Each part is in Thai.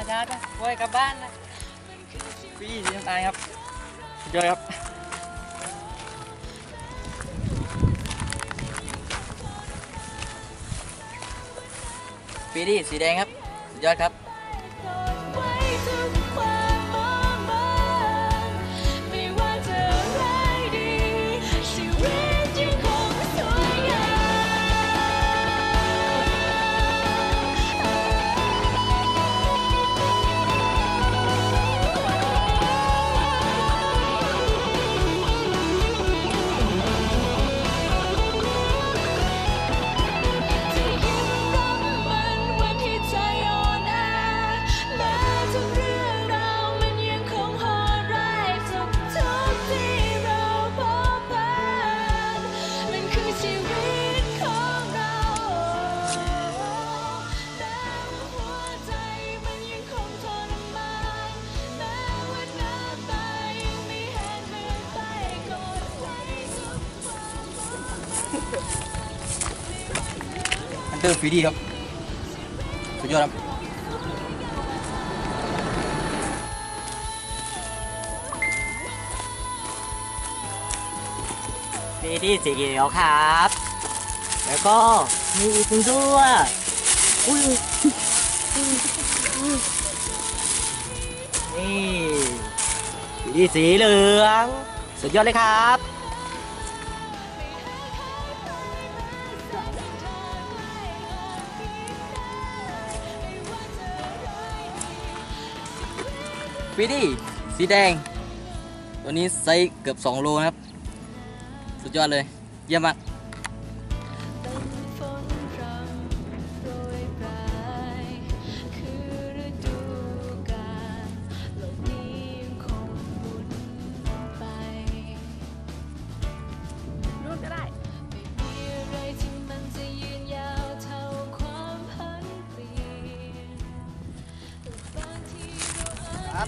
าจ้ะไว้กลับบ้านนะพี่สีน้ำตาลครับสุดยอดครับปีดี้สีแดงครับยอดครับ อันเตอร์ฟีดี้ครับ สุดยอดครับฟีดี้สีเขียวครับ แล้วก็มีอีกหนึ่งตัวอุ้ยนี่ฟีดี้สีเหลือง สุดยอดเลยครับ ฟีดี้สีแดง ตัวนี้ไซส์เกือบ 2 โลนะครับ สุดยอดเลย เยี่ยมมาก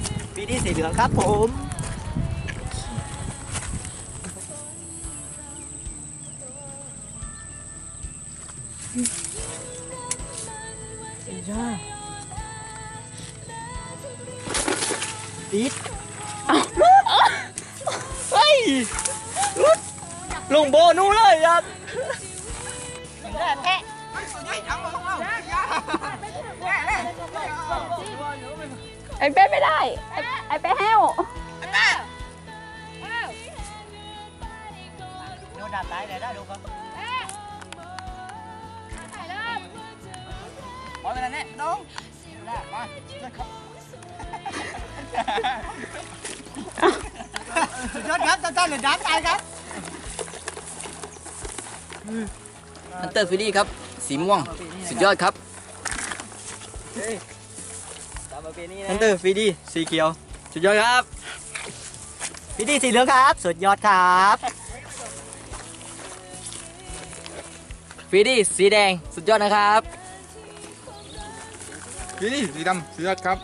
อาจฟีดี้สีเหลืองครับผมปี๊ดเฮ้ยลงโบนูเลยครับ ไอ้เป้ไม่ได้ ไอ้ไอ้เป้แห้ว ดูดับตายเลยได้ดูครับขอไปแล้วเนี่ยน้องมาสุดยอดครับท่านๆเลยดับตายครับอันเตอร์ฟีดี้ครับ สีม่วง สุดยอดครับ อันเตอร์ฟีดี้สีเขียว สุดยอดครับฟีดี้สีเหลืองครับ สุดยอดครับฟีดี้สีแดง สุดยอดนะครับนี่นี่สีดำสุดยอดครับ